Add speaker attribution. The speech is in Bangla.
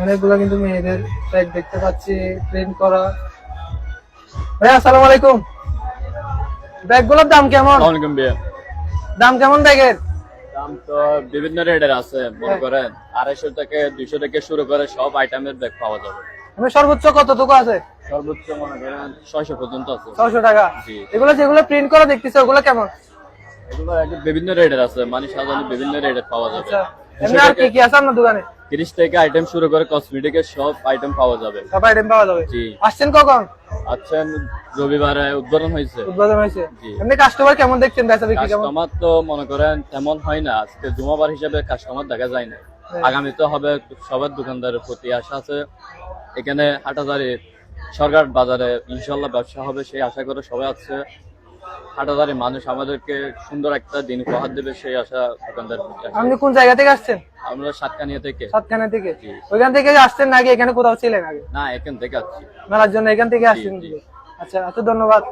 Speaker 1: অনেকগুলো কিন্তু মেয়েদের ব্যাগ দেখতে পাচ্ছি প্রিন্ট করা। ভাই আসসালামু আলাইকুম। ব্যাগগুলোর দাম কেমন?
Speaker 2: আসসালামাইকুম ভাইয়া।
Speaker 1: দাম কেমন ব্যাগের?
Speaker 2: দাম তো বিভিন্ন রেটের আছে মনে
Speaker 1: হ্যাঁ।
Speaker 2: করেন আড়াইশো থেকে দুইশো থেকে শুরু করে সব আইটেমের ব্যাগ পাওয়া যাবে।
Speaker 1: আমি সর্বোচ্চ কতটুকু আছে?
Speaker 2: সর্বোচ্চ মনে করেন ছয়শো পর্যন্ত আছে।
Speaker 1: ছয়শো টাকা।
Speaker 2: জি।
Speaker 1: এগুলো যেগুলো প্রিন্ট করা দেখতেছে ওগুলো কেমন?
Speaker 2: এগুলো বিভিন্ন রেটের আছে মানে সাধারণত বিভিন্ন রেটের পাওয়া যাবে।
Speaker 1: আচ্ছা। এমনি আর কি কি আছে আপনার দোকানে?
Speaker 2: তিরিশ থেকে আইটেম শুরু করে কসমেটিকের সব আইটেম পাওয়া যাবে।
Speaker 1: সব আইটেম পাওয়া যাবে?
Speaker 2: জি।
Speaker 1: আসছেন কখন?
Speaker 2: রবিবারে উদ্বোধন হয়েছে।
Speaker 1: উদ্বোধন হয়েছে। কাস্টমার কেমন দেখছেন বেচা বিক্রি কেমন?
Speaker 2: কাস্টমার তো মনে করেন তেমন হয় না। আজকে জুমাবার হিসাবে কাস্টমার দেখা যায় না।
Speaker 1: হ্যাঁ।
Speaker 2: আগামীতে হবে সবার দোকানদারের প্রতি আশা আছে। এখানে হাটাজারি সরকার বাজারে ইনশাল্লাহ ব্যবসা হবে সেই আশা করে সবাই আছে। হাটাজারি মানুষ আমাদেরকে সুন্দর একটা দিন উপহার দেবে সেই আশা আছে।
Speaker 1: আপনি কোন জায়গা থেকে আসছেন?
Speaker 2: আমরা সাতকানিয়া থেকে।
Speaker 1: সাতখানা থেকে? ওইখান থেকে আসছেন নাকি? এখানে কোথাও ছিলেন আগে?
Speaker 2: না এখান থেকে আসছি।
Speaker 1: মেলার জন্য এখান থেকে আসছেন আচ্ছা আচ্ছা ধন্যবাদ।